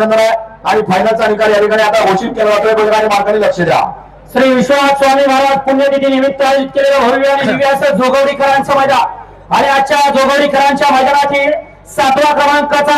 आणि फायनलचा निकाल या ठिकाणी आता घोषित केला जातोय. बघणारे मार्गाने लक्ष द्या. श्री विश्वनाथ स्वामी महाराज पुण्यतिथी निमित्त आयोजित केलेलं भव्य आणि दिव्य असं जोगवडीकरांचं मैदान आणि आजच्या जोगवडीकरांच्या मैदानातील सातवा क्रमांकाचा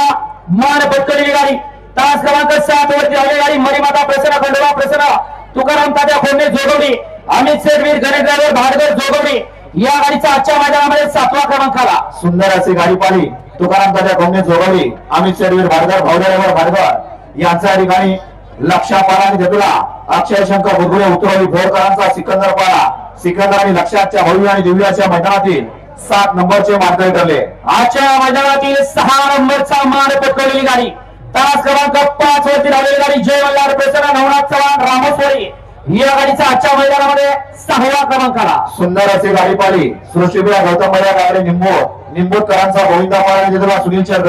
मान पटकवलेली गाडी तास क्रमांक सात वरती आलेली गाडी मरीमाता प्रसन्न खंडोबा प्रसन्न तुकाराम तात्या खोंडे जोगवडी अमित शेठवीर गणेश ड्रायव्हर भार्गव जोगवडी या गाडीचा आजच्या मैदानामध्ये सातवा क्रमांक आला सुंदर अशी गाडी पाली तुकाराम तात्या कोंबणे जोगवली अमित शेडवीर भार्गव भावड्यावर भार्गव. यांच्या ठिकाणी लक्षा घेतला आणि जतुला अक्षय शंकर बुधुळे उतरवली भोरकरांचा सिकंदर पाला सिकंदर आणि लक्षाच्या भव्य आणि दिव्याच्या मैदानातील सात नंबरचे मार्गदर्शक ठरले. आजच्या मैदानातील सहा नंबरचा मान पटकवलेली गाडी. तास क्रमांक पाच वरती राहिलेली गाडी. जय मल्हार प्रसन्न नवनाथ चव्हाण रामस्वरी. या गाडीचा आजच्या मैदानामध्ये सहावा क्रमांक आला सुंदर अशी गाडी पाली सृष्टीपुरा गौतम भैया निंबोर निंबू गोविंदा पाला आणि जतुला सुनील शेर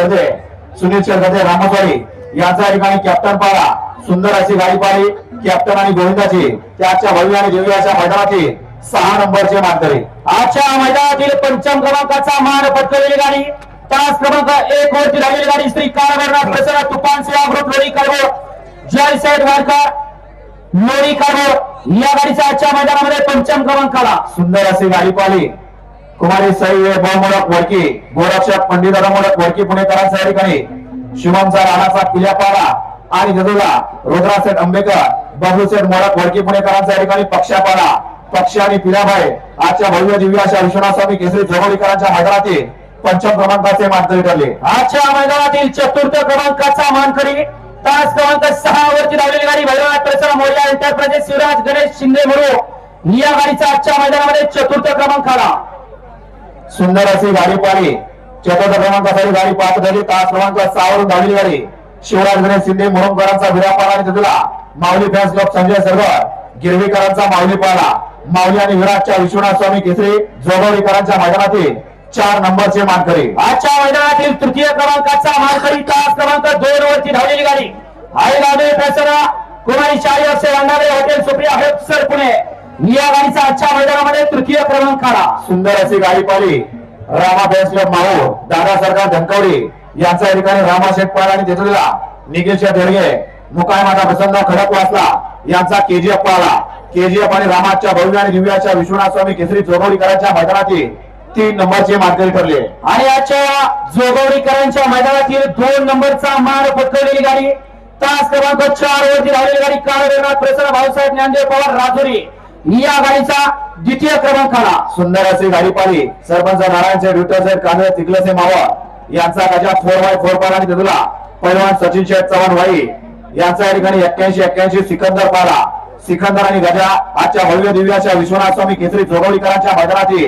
सुनील शेर गदे रामस्वारी. यांच्या ठिकाणी कॅप्टन पाला सुंदर अशी गाडी पाली कॅप्टन आणि गोविंदाची. त्याच्या भव्य आणि दिव्याच्या मैदानातील सहा नंबरचे मानकरी. आजच्या मैदानातील पंचम क्रमांकाचा मान पटकवलेली गाडी. तास क्रमांक एक वरती धावलेली गाडी श्री कारभारनाथ प्रसाद तुफान सेवा ग्रुप लोणी कारवो जय साहेब वाडकर लोणी कारवो या गाडीचा आजच्या मैदानामध्ये पंचम क्रमांकाला सुंदर अशी गाडी पाली कुमारी साई मोडक वडकी गोरक्षक पंडित मोडक वडकी पुणेकरांच्या या ठिकाणी. शिवमचा राणाचा किल्ल्या पाला आणि जदुला रुद्रासेठ आंबेकर बाबूसेठ मोडक वडकी पुणेकरांच्या या ठिकाणी पक्षापाडा. पक्ष आणि पिलाबाई आजच्या भव्य दिव्य अशा विश्वनाथस्वामी केसरी जोगोलीकरांच्या मैदानातील पंचम क्रमांकाचे मानकरी ठरले. आजच्या मैदानातील चतुर्थ क्रमांकाचा मानकरी तास क्रमांक सहा वरती धावलेली गाडी भैरवनाथ प्रसन्न मोर्या एंटरप्राइजेस शिवराज गणेश शिंदे म्हणून. या गाडीचा आजच्या मैदानामध्ये चतुर्थ क्रमांक आला. सुंदर अशी गाडी पाहिली चतुर्थ क्रमांकासाठी गाडी पाच झाली. तास क्रमांक सहावरून धावली गाडी. शिवराज गणेश शिंदे मुरुमकरांचा विरापाला आणि तिथला माऊली फॅन्स क्लब संजय सरगर गिरवीकरांचा माऊली पाला माऊली आणि विराटच्या विश्वनाथ स्वामी केसरी जोगवडीकरांच्या मैदानातील चार नंबरचे मानकरी. आजच्या मैदानातील तृतीय क्रमांकाचा मानकरी तास क्रमांक दोन वरची धावलेली गाडी. आई गाडी प्रसन्न कुमारी शाही अक्षय अंडारे हॉटेल सुप्रिया हेप्सर पुणे. या गाडीचा आजच्या मैदानामध्ये तृतीय क्रमांक आला सुंदर अशी गाडी पाहिली. रामा फॅन्स क्लब माहूर दादा सरकार धनकवडी यांच्या या ठिकाणी रामा शेटपाल आणि तेजुलीला निखिल धडगे मुकाय माझा प्रसन्न खडक वाचला. यांचा केजीएफ पाळला केजीएफ आणि रामाच्या भव्य आणि दिव्याच्या विश्वनाथ स्वामी केसरी जोगवडीकरांच्या मैदानातील तीन नंबरचे मानकरी ठरले. आणि आजच्या जोगवडीकरांच्या मैदानातील दोन नंबरचा मान पटकवलेली गाडी. तास क्रमांक चार वरती राहिलेली गाडी काळ प्रसन्न भाऊसाहेब ज्ञानदेव पवार राजुरी. या गाडीचा द्वितीय क्रमांक आला सुंदर अशी गाडी पाहिली. सरपंच नारायणचे ड्युटर कांदे तिकलसे मावा यांचा गजा फोर बाय फोर पाला आणि तेजुला पैलवान सचिन शेठ चव्हाण वाई यांचा या ठिकाणी एक्क्याऐंशी एक्क्याऐंशी सिकंदर पाला सिकंदर आणि गजा आजच्या भव्य दिव्याच्या विश्वनाथ स्वामी केसरी जोगवडीकरांच्या मैदानाची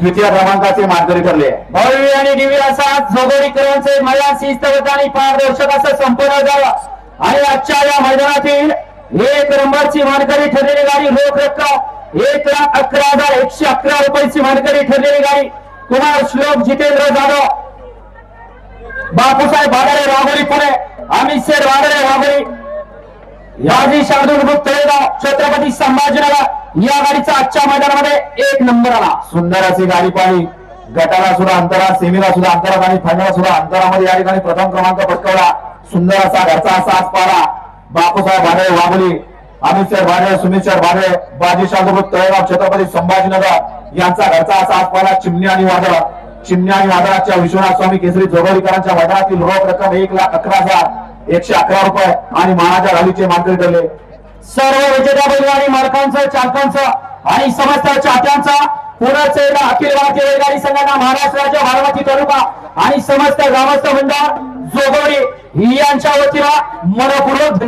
द्वितीय क्रमांकाचे मानकरी ठरले. भव्य आणि दिव्य असा जोगवडीकरांचे मैदान शिस्तबद्ध आणि पारदर्शक असं संपन्न झालं. आणि आजच्या या मैदानातील एक नंबरची मानकरी ठरलेली गाडी रोख रक्कम एक लाख अकरा हजार एकशे अकरा रुपयाची मानकरी ठरलेली गाडी. कुमार श्लोक जितेंद्र जाधव. बापूसाहेब भाडारे वाघोली पुणे. अमित शेर वाघरे वाघोली याजी शार्दूल ग्रुप तळेगाव छत्रपती संभाजीनगर. या गाडीचा आजच्या मैदानामध्ये एक नंबर आला. सुंदर अशी गाडी पाहिली. गटाला सुद्धा अंतरात सेमीला सुद्धा अंतरात आणि फायनल सुद्धा अंतरामध्ये या ठिकाणी प्रथम क्रमांक पटकवला. सुंदर असा घरचा असा आज पाहिला. बापूसाहेब भाडे वाघोली अमित शेर भाडे सुमित शेर भाडे बाजी शालग्रुप तळेगाव छत्रपती संभाजीनगर यांचा घरचा असा आज पाला चिमणी आणि वादळ. चिमण्या आणि वादळाच्या विश्वनाथ स्वामी केसरी जोगळीकरांच्या वादळातील रोख रक्कम एक लाख अकरा हजार एकशे अकरा रुपये आणि मानाच्या रालीचे मानकरी ठरले. सर्व विजेत्या बैलगाडी मालकांचं चालकांचं आणि समस्त चाहत्यांचा पुण्याचे अखिल भारतीय बैलगाडी संघटना महाराष्ट्र राज्य बारामती तालुका आणि समस्त ग्रामस्थ मंडळ जोगवडी यांच्या वतीला मनपूर्वक